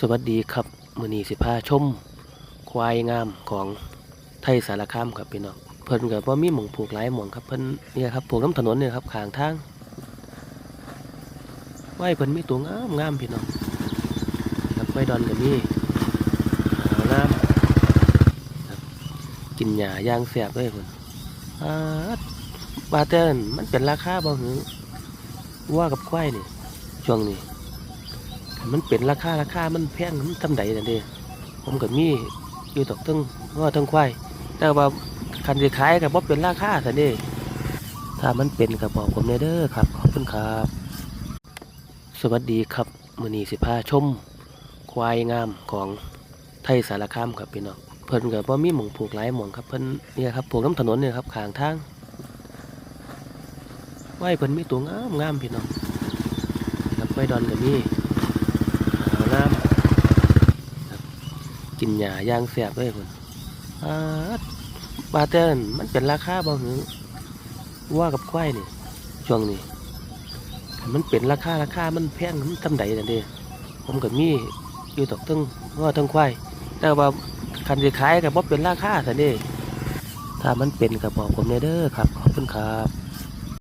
สวัสดีครับมือนีสิพาชม ควายงามของไทยสารคามครับพี่น้องเพิ่นก็บ่ามีหม่องผูกหลายหม่องครับเพิ่นเนี่ยครับผูกน้ำถนนเนี่ยครับขางทางควายเพิ่นมีตัวงามงามพี่น้องครับควายดอนก็มีขาวน้ำครับกินหญ้าย่างแซ่บเลยเพิ่นอ่าดบาเตนมันเป็นราคาบ่หือวัวกับควายนี่ช่วงนี้ มันเป็นราคาราคามันแพงมันทำใดนั่นเด้ผมก็มีอยู่ตอกทั้งว่าทั้งควายแต่ว่าคันสิขายก็บ่เป็นราคาซะเด้ถ้ามันเป็นก็บบอกผมแน่เด้อครับ ขอบคุณครับ สวัสดีครับมือนีสิพาชม ควายงามของไทยสารคามครับพี่น้องเพิ่นก็บ่มีหม่องผูกหลายหม่องครับเพิ่นเนี่ยครับผูกน้ำถนนเนี่ยครับขางทางควายเพิ่นมีตัวงามงามพี่น้องครับควายดอนก็มี ขาวน้ำครับ กินหญ้าย่างแสบเลยคนอ่าดบาเตนมันเป็นราคาบ่หือวัวกับควายนี่ช่วงนี้คันมันเป็นราคาราคามันแพงมันทำใดนั่นเด้ผมก็มีอยู่ตอกทั้งว่าทั้งควายแต่ว่าคันสิขายก็บ่เป็นราคาซะเด้ถ้ามันเป็นก็บบอกผมแน่เด้อครับ ขอบคุณครับ